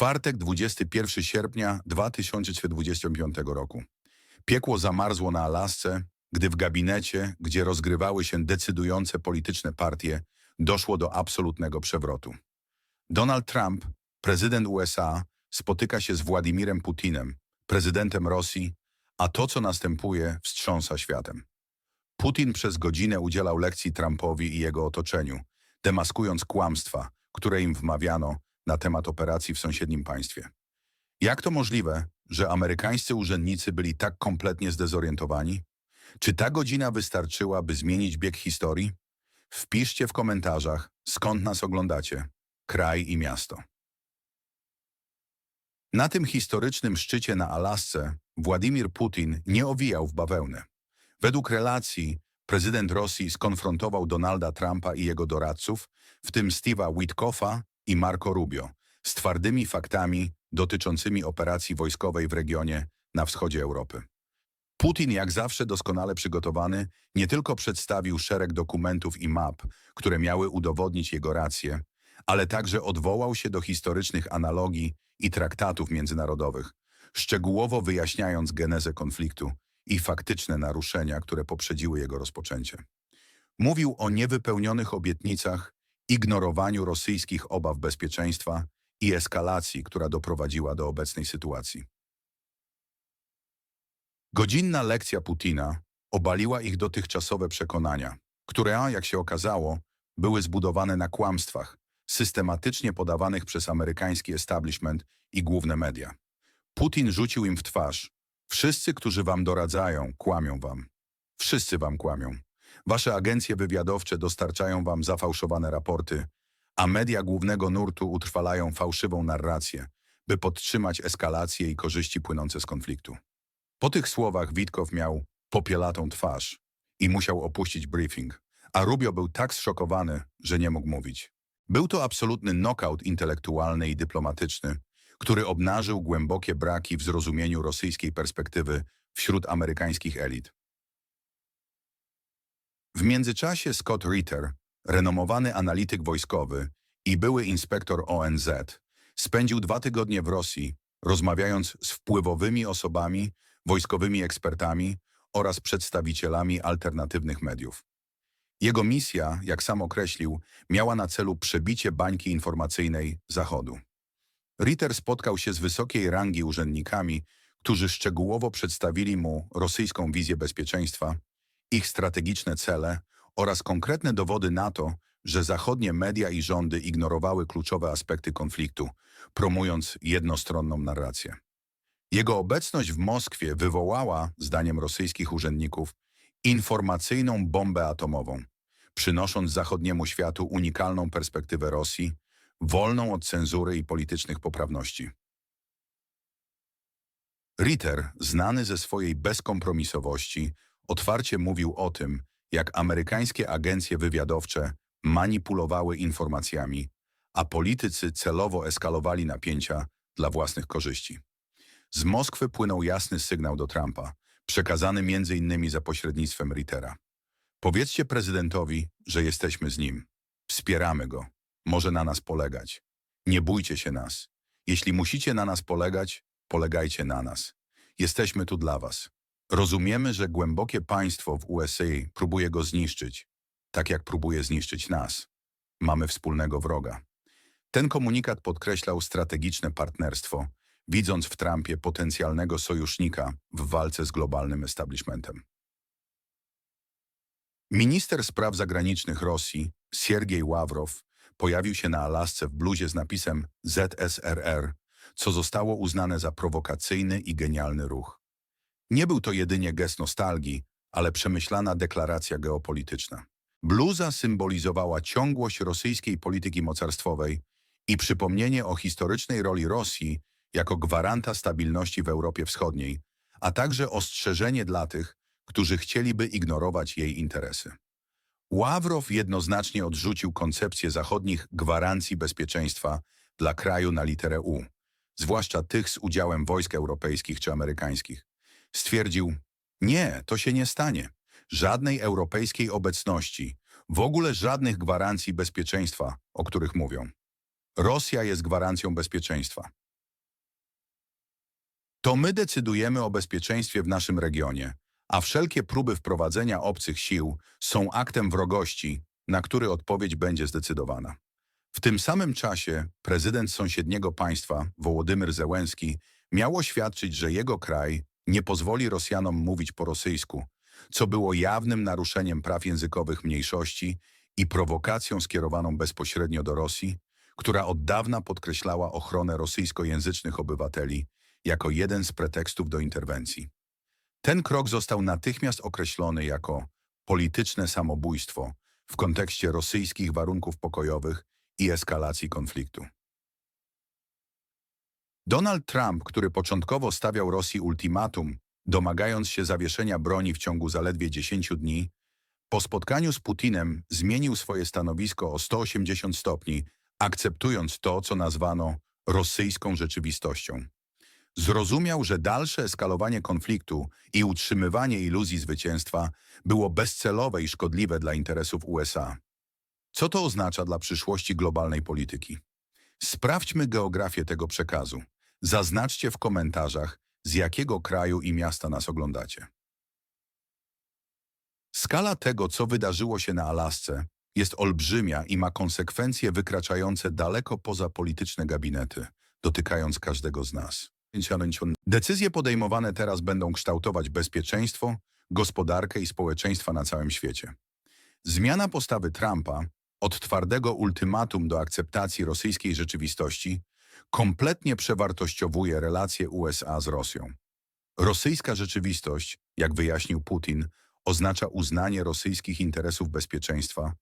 Czwartek, 21 sierpnia 2025 roku. Piekło zamarzło na Alasce, gdy w gabinecie, gdzie rozgrywały się decydujące polityczne partie, doszło do absolutnego przewrotu. Donald Trump, prezydent USA, spotyka się z Władimirem Putinem, prezydentem Rosji, a to, co następuje, wstrząsa światem. Putin przez godzinę udzielał lekcji Trumpowi i jego otoczeniu, demaskując kłamstwa, które im wmawiano na temat operacji w sąsiednim państwie. Jak to możliwe, że amerykańscy urzędnicy byli tak kompletnie zdezorientowani? Czy ta godzina wystarczyła, by zmienić bieg historii? Wpiszcie w komentarzach, skąd nas oglądacie, kraj i miasto. Na tym historycznym szczycie na Alasce Władimir Putin nie owijał w bawełnę. Według relacji prezydent Rosji skonfrontował Donalda Trumpa i jego doradców, w tym Steve'a Witkoffa i Marco Rubio, z twardymi faktami dotyczącymi operacji wojskowej w regionie na wschodzie Europy. Putin, jak zawsze doskonale przygotowany, nie tylko przedstawił szereg dokumentów i map, które miały udowodnić jego rację, ale także odwołał się do historycznych analogii i traktatów międzynarodowych, szczegółowo wyjaśniając genezę konfliktu i faktyczne naruszenia, które poprzedziły jego rozpoczęcie. Mówił o niewypełnionych obietnicach, ignorowaniu rosyjskich obaw bezpieczeństwa i eskalacji, która doprowadziła do obecnej sytuacji. Godzinna lekcja Putina obaliła ich dotychczasowe przekonania, które, jak się okazało, były zbudowane na kłamstwach, systematycznie podawanych przez amerykański establishment i główne media. Putin rzucił im w twarz. Wszyscy, którzy wam doradzają, kłamią wam. Wszyscy wam kłamią. Wasze agencje wywiadowcze dostarczają wam zafałszowane raporty, a media głównego nurtu utrwalają fałszywą narrację, by podtrzymać eskalację i korzyści płynące z konfliktu. Po tych słowach Witkow miał popielatą twarz i musiał opuścić briefing, a Rubio był tak zszokowany, że nie mógł mówić. Był to absolutny knockout intelektualny i dyplomatyczny, który obnażył głębokie braki w zrozumieniu rosyjskiej perspektywy wśród amerykańskich elit. W międzyczasie Scott Ritter, renomowany analityk wojskowy i były inspektor ONZ, spędził dwa tygodnie w Rosji, rozmawiając z wpływowymi osobami, wojskowymi ekspertami oraz przedstawicielami alternatywnych mediów. Jego misja, jak sam określił, miała na celu przebicie bańki informacyjnej Zachodu. Ritter spotkał się z wysokiej rangi urzędnikami, którzy szczegółowo przedstawili mu rosyjską wizję bezpieczeństwa, ich strategiczne cele oraz konkretne dowody na to, że zachodnie media i rządy ignorowały kluczowe aspekty konfliktu, promując jednostronną narrację. Jego obecność w Moskwie wywołała, zdaniem rosyjskich urzędników, informacyjną bombę atomową, przynosząc zachodniemu światu unikalną perspektywę Rosji, wolną od cenzury i politycznych poprawności. Ritter, znany ze swojej bezkompromisowości, otwarcie mówił o tym, jak amerykańskie agencje wywiadowcze manipulowały informacjami, a politycy celowo eskalowali napięcia dla własnych korzyści. Z Moskwy płynął jasny sygnał do Trumpa, przekazany innymi za pośrednictwem Rittera. Powiedzcie prezydentowi, że jesteśmy z nim. Wspieramy go. Może na nas polegać. Nie bójcie się nas. Jeśli musicie na nas polegać, polegajcie na nas. Jesteśmy tu dla was. Rozumiemy, że głębokie państwo w USA próbuje go zniszczyć, tak jak próbuje zniszczyć nas. Mamy wspólnego wroga. Ten komunikat podkreślał strategiczne partnerstwo, widząc w Trumpie potencjalnego sojusznika w walce z globalnym establishmentem. Minister spraw zagranicznych Rosji, Siergiej Ławrow, pojawił się na Alasce w bluzie z napisem ZSRR, co zostało uznane za prowokacyjny i genialny ruch. Nie był to jedynie gest nostalgii, ale przemyślana deklaracja geopolityczna. Bluza symbolizowała ciągłość rosyjskiej polityki mocarstwowej i przypomnienie o historycznej roli Rosji jako gwaranta stabilności w Europie Wschodniej, a także ostrzeżenie dla tych, którzy chcieliby ignorować jej interesy. Ławrow jednoznacznie odrzucił koncepcję zachodnich gwarancji bezpieczeństwa dla kraju na literę U, zwłaszcza tych z udziałem wojsk europejskich czy amerykańskich. Stwierdził, nie, to się nie stanie. Żadnej europejskiej obecności, w ogóle żadnych gwarancji bezpieczeństwa, o których mówią. Rosja jest gwarancją bezpieczeństwa. To my decydujemy o bezpieczeństwie w naszym regionie, a wszelkie próby wprowadzenia obcych sił są aktem wrogości, na który odpowiedź będzie zdecydowana. W tym samym czasie prezydent sąsiedniego państwa, Wołodymyr Zełenski, miał oświadczyć, że jego kraj nie pozwoli Rosjanom mówić po rosyjsku, co było jawnym naruszeniem praw językowych mniejszości i prowokacją skierowaną bezpośrednio do Rosji, która od dawna podkreślała ochronę rosyjskojęzycznych obywateli jako jeden z pretekstów do interwencji. Ten krok został natychmiast określony jako polityczne samobójstwo w kontekście rosyjskich warunków pokojowych i eskalacji konfliktu. Donald Trump, który początkowo stawiał Rosji ultimatum, domagając się zawieszenia broni w ciągu zaledwie 10 dni, po spotkaniu z Putinem zmienił swoje stanowisko o 180 stopni, akceptując to, co nazwano rosyjską rzeczywistością. Zrozumiał, że dalsze eskalowanie konfliktu i utrzymywanie iluzji zwycięstwa było bezcelowe i szkodliwe dla interesów USA. Co to oznacza dla przyszłości globalnej polityki? Sprawdźmy geografię tego przekazu. Zaznaczcie w komentarzach, z jakiego kraju i miasta nas oglądacie. Skala tego, co wydarzyło się na Alasce, jest olbrzymia i ma konsekwencje wykraczające daleko poza polityczne gabinety, dotykając każdego z nas. Decyzje podejmowane teraz będą kształtować bezpieczeństwo, gospodarkę i społeczeństwa na całym świecie. Zmiana postawy Trumpa od twardego ultymatum do akceptacji rosyjskiej rzeczywistości kompletnie przewartościowuje relacje USA z Rosją. Rosyjska rzeczywistość, jak wyjaśnił Putin, oznacza uznanie rosyjskich interesów bezpieczeństwa,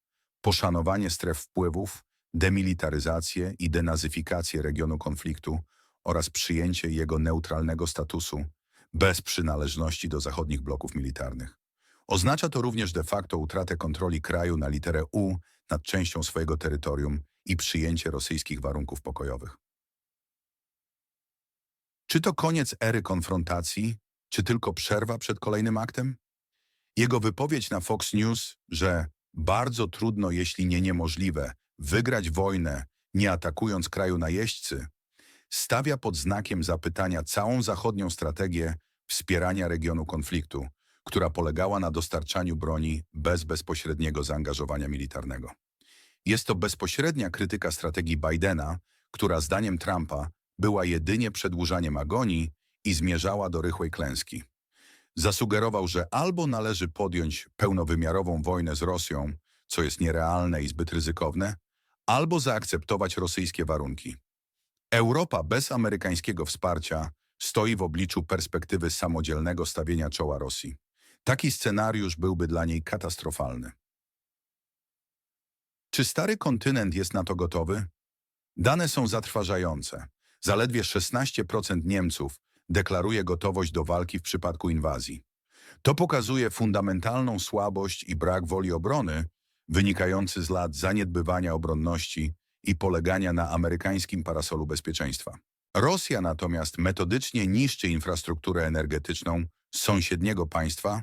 poszanowanie stref wpływów, demilitaryzację i denazyfikację regionu konfliktu oraz przyjęcie jego neutralnego statusu bez przynależności do zachodnich bloków militarnych. Oznacza to również de facto utratę kontroli kraju na literę U nad częścią swojego terytorium i przyjęcie rosyjskich warunków pokojowych. Czy to koniec ery konfrontacji, czy tylko przerwa przed kolejnym aktem? Jego wypowiedź na Fox News, że bardzo trudno, jeśli nie niemożliwe, wygrać wojnę, nie atakując kraju najeźdźcy, stawia pod znakiem zapytania całą zachodnią strategię wspierania regionu konfliktu, która polegała na dostarczaniu broni bez bezpośredniego zaangażowania militarnego. Jest to bezpośrednia krytyka strategii Bidena, która zdaniem Trumpa była jedynie przedłużaniem agonii i zmierzała do rychłej klęski. Zasugerował, że albo należy podjąć pełnowymiarową wojnę z Rosją, co jest nierealne i zbyt ryzykowne, albo zaakceptować rosyjskie warunki. Europa bez amerykańskiego wsparcia stoi w obliczu perspektywy samodzielnego stawienia czoła Rosji. Taki scenariusz byłby dla niej katastrofalny. Czy stary kontynent jest na to gotowy? Dane są zatrważające. Zaledwie 16% Niemców deklaruje gotowość do walki w przypadku inwazji. To pokazuje fundamentalną słabość i brak woli obrony, wynikający z lat zaniedbywania obronności i polegania na amerykańskim parasolu bezpieczeństwa. Rosja natomiast metodycznie niszczy infrastrukturę energetyczną sąsiedniego państwa,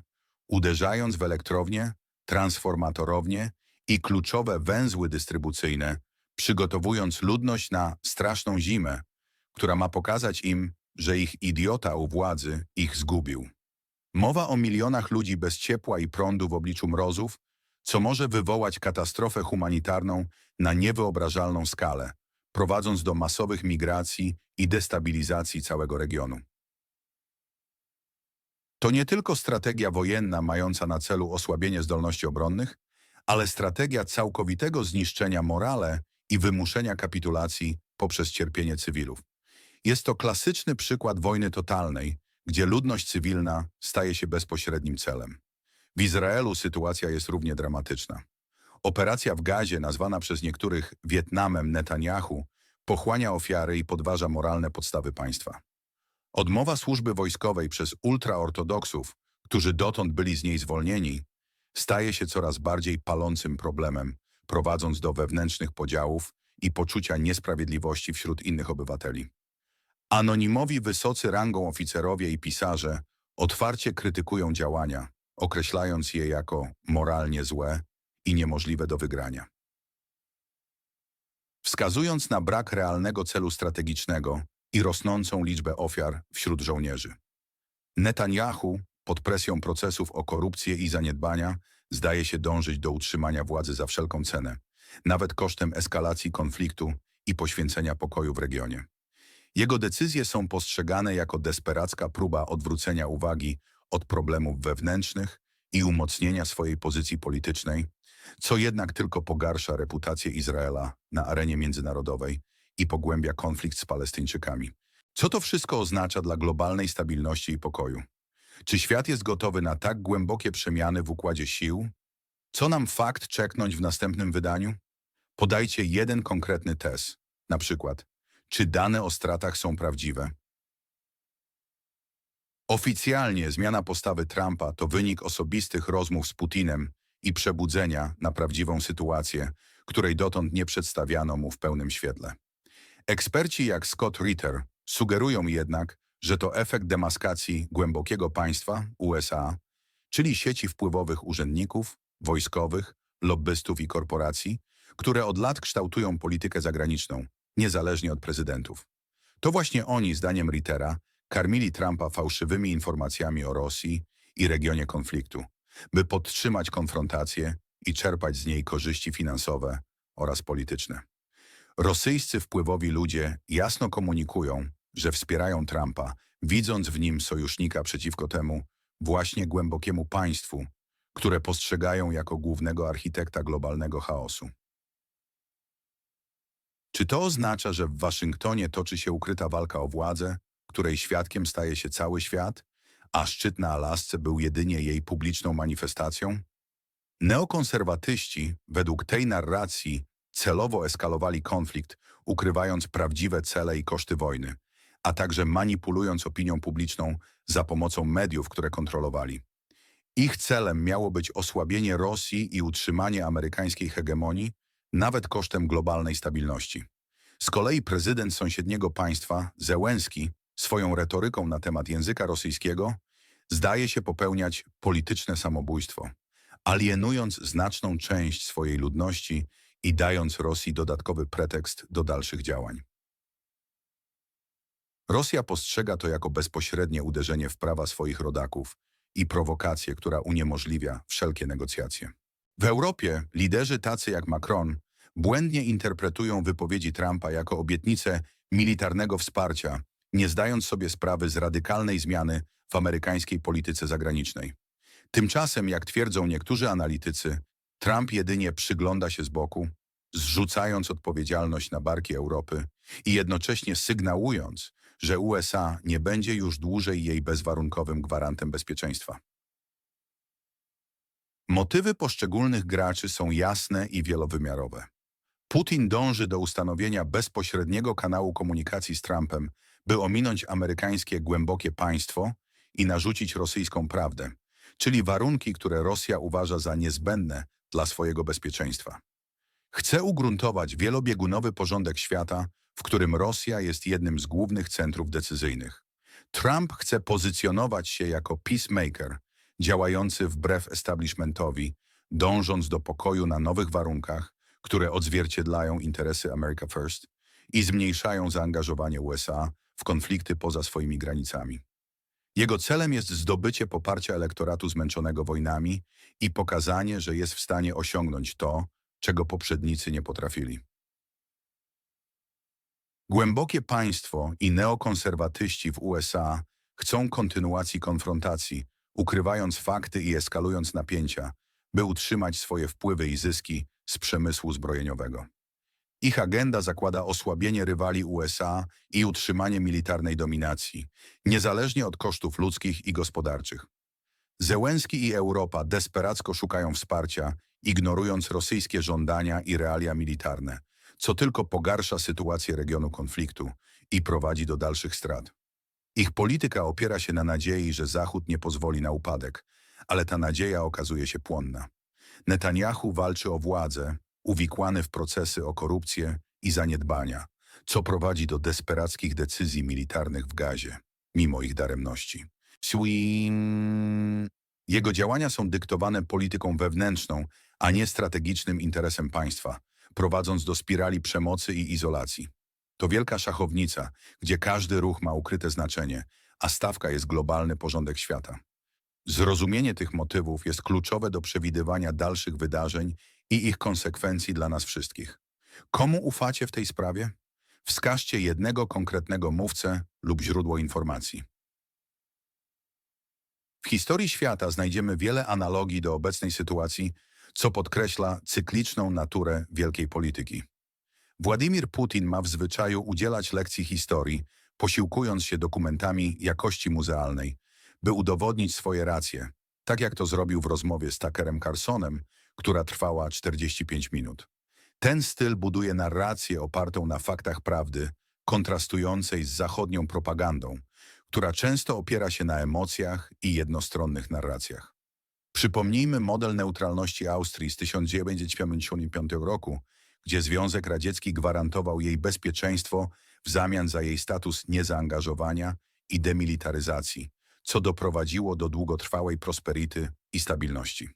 uderzając w elektrownie, transformatorownie i kluczowe węzły dystrybucyjne, przygotowując ludność na straszną zimę, która ma pokazać im, że ich idiota u władzy ich zgubił. Mowa o milionach ludzi bez ciepła i prądu w obliczu mrozów, co może wywołać katastrofę humanitarną na niewyobrażalną skalę, prowadząc do masowych migracji i destabilizacji całego regionu. To nie tylko strategia wojenna mająca na celu osłabienie zdolności obronnych, ale strategia całkowitego zniszczenia morale i wymuszenia kapitulacji poprzez cierpienie cywilów. Jest to klasyczny przykład wojny totalnej, gdzie ludność cywilna staje się bezpośrednim celem. W Izraelu sytuacja jest równie dramatyczna. Operacja w Gazie, nazwana przez niektórych Wietnamem Netanyahu, pochłania ofiary i podważa moralne podstawy państwa. Odmowa służby wojskowej przez ultraortodoksów, którzy dotąd byli z niej zwolnieni, staje się coraz bardziej palącym problemem, prowadząc do wewnętrznych podziałów i poczucia niesprawiedliwości wśród innych obywateli. Anonimowi wysocy rangą oficerowie i pisarze otwarcie krytykują działania, określając je jako moralnie złe i niemożliwe do wygrania. Wskazując na brak realnego celu strategicznego i rosnącą liczbę ofiar wśród żołnierzy. Netanyahu, pod presją procesów o korupcję i zaniedbania, zdaje się dążyć do utrzymania władzy za wszelką cenę, nawet kosztem eskalacji konfliktu i poświęcenia pokoju w regionie. Jego decyzje są postrzegane jako desperacka próba odwrócenia uwagi od problemów wewnętrznych i umocnienia swojej pozycji politycznej, co jednak tylko pogarsza reputację Izraela na arenie międzynarodowej i pogłębia konflikt z Palestyńczykami. Co to wszystko oznacza dla globalnej stabilności i pokoju? Czy świat jest gotowy na tak głębokie przemiany w układzie sił? Co nam fakt czeknąć w następnym wydaniu? Podajcie jeden konkretny test, na przykład, czy dane o stratach są prawdziwe? Oficjalnie zmiana postawy Trumpa to wynik osobistych rozmów z Putinem i przebudzenia na prawdziwą sytuację, której dotąd nie przedstawiano mu w pełnym świetle. Eksperci jak Scott Ritter sugerują jednak, że to efekt demaskacji głębokiego państwa USA, czyli sieci wpływowych urzędników, wojskowych, lobbystów i korporacji, które od lat kształtują politykę zagraniczną, niezależnie od prezydentów. To właśnie oni, zdaniem Rittera, karmili Trumpa fałszywymi informacjami o Rosji i regionie konfliktu, by podtrzymać konfrontację i czerpać z niej korzyści finansowe oraz polityczne. Rosyjscy wpływowi ludzie jasno komunikują, że wspierają Trumpa, widząc w nim sojusznika przeciwko temu właśnie głębokiemu państwu, które postrzegają jako głównego architekta globalnego chaosu. Czy to oznacza, że w Waszyngtonie toczy się ukryta walka o władzę, której świadkiem staje się cały świat, a szczyt na Alasce był jedynie jej publiczną manifestacją? Neokonserwatyści, według tej narracji, celowo eskalowali konflikt, ukrywając prawdziwe cele i koszty wojny, a także manipulując opinią publiczną za pomocą mediów, które kontrolowali. Ich celem miało być osłabienie Rosji i utrzymanie amerykańskiej hegemonii, nawet kosztem globalnej stabilności. Z kolei prezydent sąsiedniego państwa, Zełenski, swoją retoryką na temat języka rosyjskiego, zdaje się popełniać polityczne samobójstwo, alienując znaczną część swojej ludności i dając Rosji dodatkowy pretekst do dalszych działań. Rosja postrzega to jako bezpośrednie uderzenie w prawa swoich rodaków i prowokację, która uniemożliwia wszelkie negocjacje. W Europie liderzy tacy jak Macron błędnie interpretują wypowiedzi Trumpa jako obietnicę militarnego wsparcia, nie zdając sobie sprawy z radykalnej zmiany w amerykańskiej polityce zagranicznej. Tymczasem, jak twierdzą niektórzy analitycy, Trump jedynie przygląda się z boku, zrzucając odpowiedzialność na barki Europy i jednocześnie sygnałując, że USA nie będzie już dłużej jej bezwarunkowym gwarantem bezpieczeństwa. Motywy poszczególnych graczy są jasne i wielowymiarowe. Putin dąży do ustanowienia bezpośredniego kanału komunikacji z Trumpem, by ominąć amerykańskie głębokie państwo i narzucić rosyjską prawdę, czyli warunki, które Rosja uważa za niezbędne dla swojego bezpieczeństwa. Chce ugruntować wielobiegunowy porządek świata, w którym Rosja jest jednym z głównych centrów decyzyjnych. Trump chce pozycjonować się jako peacemaker, działający wbrew establishmentowi, dążąc do pokoju na nowych warunkach, które odzwierciedlają interesy America First i zmniejszają zaangażowanie USA w konflikty poza swoimi granicami. Jego celem jest zdobycie poparcia elektoratu zmęczonego wojnami i pokazanie, że jest w stanie osiągnąć to, czego poprzednicy nie potrafili. Głębokie państwo i neokonserwatyści w USA chcą kontynuacji konfrontacji, ukrywając fakty i eskalując napięcia, by utrzymać swoje wpływy i zyski z przemysłu zbrojeniowego. Ich agenda zakłada osłabienie rywali USA i utrzymanie militarnej dominacji, niezależnie od kosztów ludzkich i gospodarczych. Zełenski i Europa desperacko szukają wsparcia, ignorując rosyjskie żądania i realia militarne, co tylko pogarsza sytuację regionu konfliktu i prowadzi do dalszych strat. Ich polityka opiera się na nadziei, że Zachód nie pozwoli na upadek, ale ta nadzieja okazuje się płonna. Netanyahu walczy o władzę, uwikłany w procesy o korupcję i zaniedbania, co prowadzi do desperackich decyzji militarnych w Gazie, mimo ich daremności. Swim... Jego działania są dyktowane polityką wewnętrzną, a nie strategicznym interesem państwa, prowadząc do spirali przemocy i izolacji. To wielka szachownica, gdzie każdy ruch ma ukryte znaczenie, a stawka jest globalny porządek świata. Zrozumienie tych motywów jest kluczowe do przewidywania dalszych wydarzeń i ich konsekwencji dla nas wszystkich. Komu ufacie w tej sprawie? Wskażcie jednego konkretnego mówcę lub źródło informacji. W historii świata znajdziemy wiele analogii do obecnej sytuacji, co podkreśla cykliczną naturę wielkiej polityki. Władimir Putin ma w zwyczaju udzielać lekcji historii, posiłkując się dokumentami jakości muzealnej, by udowodnić swoje racje, tak jak to zrobił w rozmowie z Tuckerem Carsonem, która trwała 45 minut. Ten styl buduje narrację opartą na faktach prawdy, kontrastującej z zachodnią propagandą, która często opiera się na emocjach i jednostronnych narracjach. Przypomnijmy model neutralności Austrii z 1955 roku, gdzie Związek Radziecki gwarantował jej bezpieczeństwo w zamian za jej status niezaangażowania i demilitaryzacji, co doprowadziło do długotrwałej prosperity i stabilności.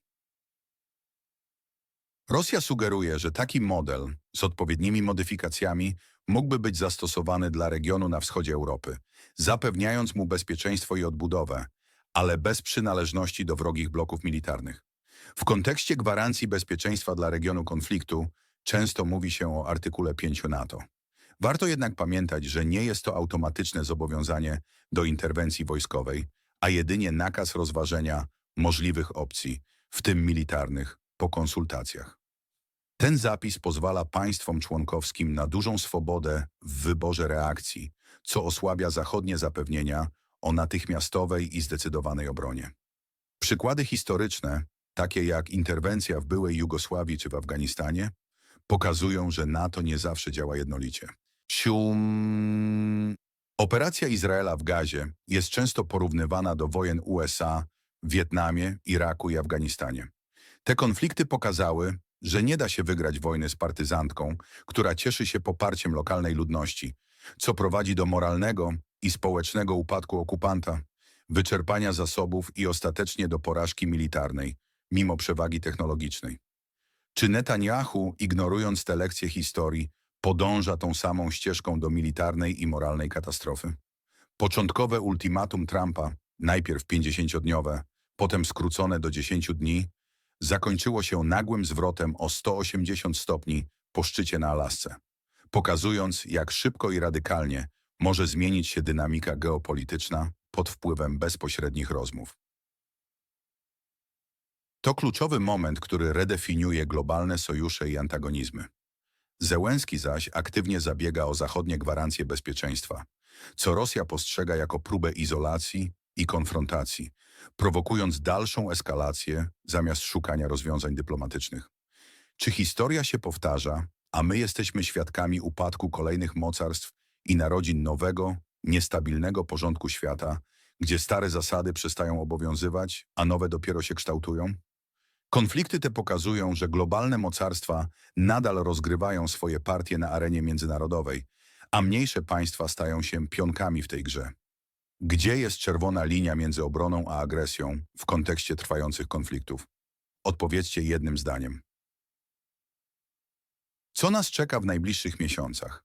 Rosja sugeruje, że taki model z odpowiednimi modyfikacjami mógłby być zastosowany dla regionu na wschodzie Europy, zapewniając mu bezpieczeństwo i odbudowę, ale bez przynależności do wrogich bloków militarnych. W kontekście gwarancji bezpieczeństwa dla regionu konfliktu często mówi się o artykule 5 NATO. Warto jednak pamiętać, że nie jest to automatyczne zobowiązanie do interwencji wojskowej, a jedynie nakaz rozważenia możliwych opcji, w tym militarnych, po konsultacjach. Ten zapis pozwala państwom członkowskim na dużą swobodę w wyborze reakcji, co osłabia zachodnie zapewnienia o natychmiastowej i zdecydowanej obronie. Przykłady historyczne, takie jak interwencja w byłej Jugosławii czy w Afganistanie, pokazują, że NATO nie zawsze działa jednolicie. Sium... Operacja Izraela w Gazie jest często porównywana do wojen USA w Wietnamie, Iraku i Afganistanie. Te konflikty pokazały, że nie da się wygrać wojny z partyzantką, która cieszy się poparciem lokalnej ludności, co prowadzi do moralnego i społecznego upadku okupanta, wyczerpania zasobów i ostatecznie do porażki militarnej, mimo przewagi technologicznej. Czy Netanyahu, ignorując te lekcje historii, podąża tą samą ścieżką do militarnej i moralnej katastrofy? Początkowe ultimatum Trumpa, najpierw 50-dniowe, potem skrócone do 10 dni, zakończyło się nagłym zwrotem o 180 stopni po szczycie na Alasce, pokazując, jak szybko i radykalnie może zmienić się dynamika geopolityczna pod wpływem bezpośrednich rozmów. To kluczowy moment, który redefiniuje globalne sojusze i antagonizmy. Zełenski zaś aktywnie zabiega o zachodnie gwarancje bezpieczeństwa, co Rosja postrzega jako próbę izolacji i konfrontacji, prowokując dalszą eskalację zamiast szukania rozwiązań dyplomatycznych. Czy historia się powtarza, a my jesteśmy świadkami upadku kolejnych mocarstw i narodzin nowego, niestabilnego porządku świata, gdzie stare zasady przestają obowiązywać, a nowe dopiero się kształtują? Konflikty te pokazują, że globalne mocarstwa nadal rozgrywają swoje partie na arenie międzynarodowej, a mniejsze państwa stają się pionkami w tej grze. Gdzie jest czerwona linia między obroną a agresją w kontekście trwających konfliktów? Odpowiedzcie jednym zdaniem. Co nas czeka w najbliższych miesiącach?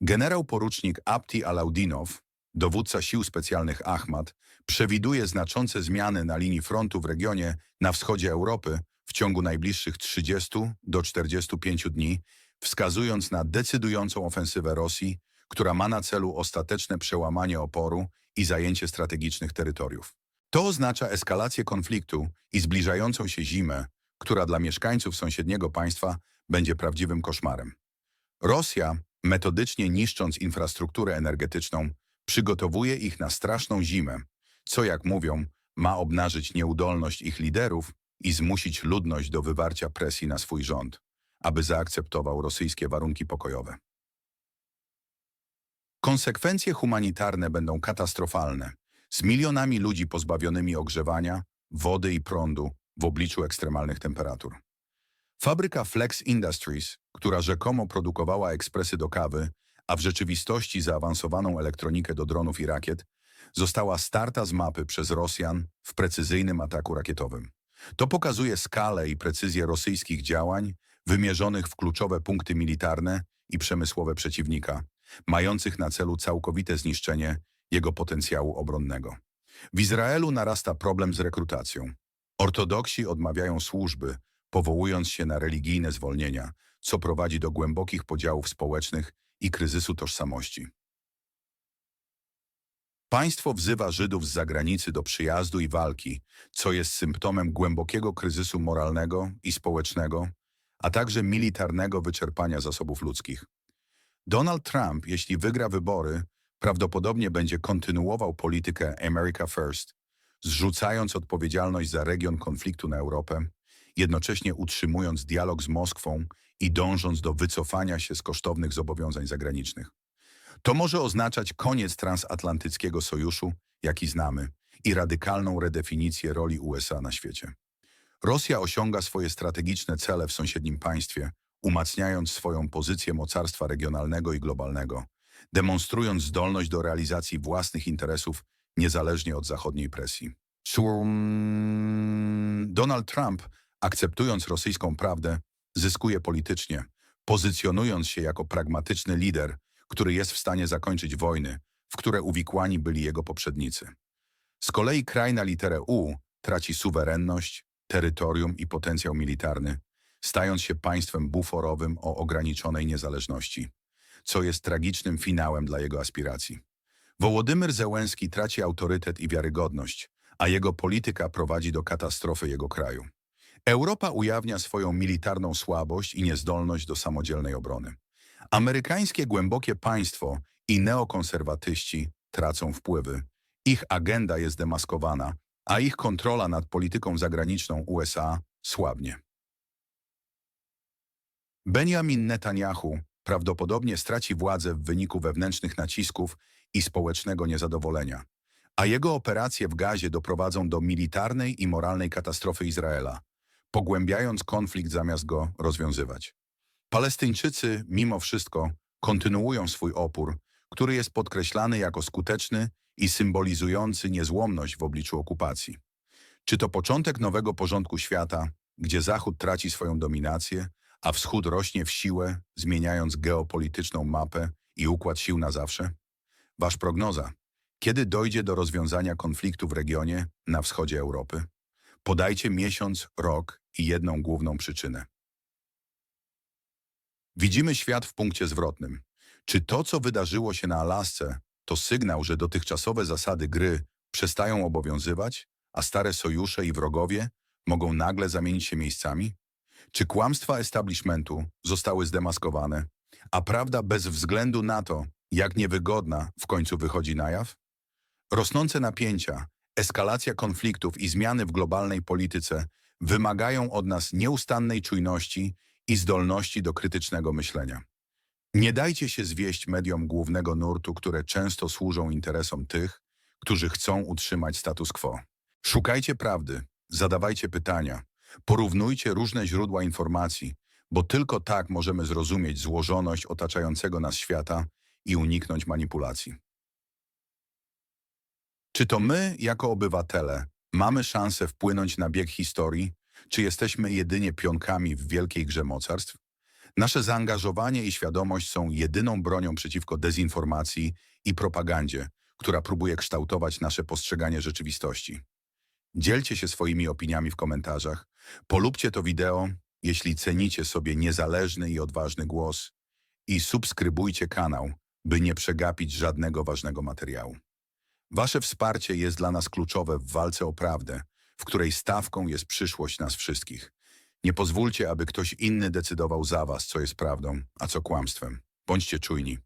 Generał porucznik Abti Alaudinow, dowódca sił specjalnych Ahmad, przewiduje znaczące zmiany na linii frontu w regionie na wschodzie Europy w ciągu najbliższych 30 do 45 dni, wskazując na decydującą ofensywę Rosji, która ma na celu ostateczne przełamanie oporu i zajęcie strategicznych terytoriów. To oznacza eskalację konfliktu i zbliżającą się zimę, która dla mieszkańców sąsiedniego państwa będzie prawdziwym koszmarem. Rosja, metodycznie niszcząc infrastrukturę energetyczną, przygotowuje ich na straszną zimę, co, jak mówią, ma obnażyć nieudolność ich liderów i zmusić ludność do wywarcia presji na swój rząd, aby zaakceptował rosyjskie warunki pokojowe. Konsekwencje humanitarne będą katastrofalne, z milionami ludzi pozbawionymi ogrzewania, wody i prądu w obliczu ekstremalnych temperatur. Fabryka Flex Industries, która rzekomo produkowała ekspresy do kawy, a w rzeczywistości zaawansowaną elektronikę do dronów i rakiet, została starta z mapy przez Rosjan w precyzyjnym ataku rakietowym. To pokazuje skalę i precyzję rosyjskich działań wymierzonych w kluczowe punkty militarne i przemysłowe przeciwnika, mających na celu całkowite zniszczenie jego potencjału obronnego. W Izraelu narasta problem z rekrutacją. Ortodoksi odmawiają służby, powołując się na religijne zwolnienia, co prowadzi do głębokich podziałów społecznych i kryzysu tożsamości. Państwo wzywa Żydów z zagranicy do przyjazdu i walki, co jest symptomem głębokiego kryzysu moralnego i społecznego, a także militarnego wyczerpania zasobów ludzkich. Donald Trump, jeśli wygra wybory, prawdopodobnie będzie kontynuował politykę America First, zrzucając odpowiedzialność za region konfliktu na Europę, jednocześnie utrzymując dialog z Moskwą i dążąc do wycofania się z kosztownych zobowiązań zagranicznych. To może oznaczać koniec transatlantyckiego sojuszu, jaki znamy, i radykalną redefinicję roli USA na świecie. Rosja osiąga swoje strategiczne cele w sąsiednim państwie, umacniając swoją pozycję mocarstwa regionalnego i globalnego, demonstrując zdolność do realizacji własnych interesów niezależnie od zachodniej presji. Donald Trump, akceptując rosyjską prawdę, zyskuje politycznie, pozycjonując się jako pragmatyczny lider, który jest w stanie zakończyć wojny, w które uwikłani byli jego poprzednicy. Z kolei kraj na literę U traci suwerenność, terytorium i potencjał militarny, stając się państwem buforowym o ograniczonej niezależności, co jest tragicznym finałem dla jego aspiracji. Wołodymyr Zełenski traci autorytet i wiarygodność, a jego polityka prowadzi do katastrofy jego kraju. Europa ujawnia swoją militarną słabość i niezdolność do samodzielnej obrony. Amerykańskie głębokie państwo i neokonserwatyści tracą wpływy. Ich agenda jest demaskowana, a ich kontrola nad polityką zagraniczną USA słabnie. Benjamin Netanyahu prawdopodobnie straci władzę w wyniku wewnętrznych nacisków i społecznego niezadowolenia, a jego operacje w Gazie doprowadzą do militarnej i moralnej katastrofy Izraela, pogłębiając konflikt zamiast go rozwiązywać. Palestyńczycy, mimo wszystko, kontynuują swój opór, który jest podkreślany jako skuteczny i symbolizujący niezłomność w obliczu okupacji. Czy to początek nowego porządku świata, gdzie Zachód traci swoją dominację, a Wschód rośnie w siłę, zmieniając geopolityczną mapę i układ sił na zawsze? Wasz prognoza. Kiedy dojdzie do rozwiązania konfliktu w regionie na wschodzie Europy? Podajcie miesiąc, rok i jedną główną przyczynę. Widzimy świat w punkcie zwrotnym. Czy to, co wydarzyło się na Alasce, to sygnał, że dotychczasowe zasady gry przestają obowiązywać, a stare sojusze i wrogowie mogą nagle zamienić się miejscami? Czy kłamstwa establishmentu zostały zdemaskowane, a prawda bez względu na to, jak niewygodna w końcu wychodzi na jaw? Rosnące napięcia, eskalacja konfliktów i zmiany w globalnej polityce wymagają od nas nieustannej czujności i zdolności do krytycznego myślenia. Nie dajcie się zwieść mediom głównego nurtu, które często służą interesom tych, którzy chcą utrzymać status quo. Szukajcie prawdy, zadawajcie pytania, porównujcie różne źródła informacji, bo tylko tak możemy zrozumieć złożoność otaczającego nas świata i uniknąć manipulacji. Czy to my, jako obywatele, mamy szansę wpłynąć na bieg historii, czy jesteśmy jedynie pionkami w wielkiej grze mocarstw? Nasze zaangażowanie i świadomość są jedyną bronią przeciwko dezinformacji i propagandzie, która próbuje kształtować nasze postrzeganie rzeczywistości. Dzielcie się swoimi opiniami w komentarzach, polubcie to wideo, jeśli cenicie sobie niezależny i odważny głos i subskrybujcie kanał, by nie przegapić żadnego ważnego materiału. Wasze wsparcie jest dla nas kluczowe w walce o prawdę, w której stawką jest przyszłość nas wszystkich. Nie pozwólcie, aby ktoś inny decydował za was, co jest prawdą, a co kłamstwem. Bądźcie czujni.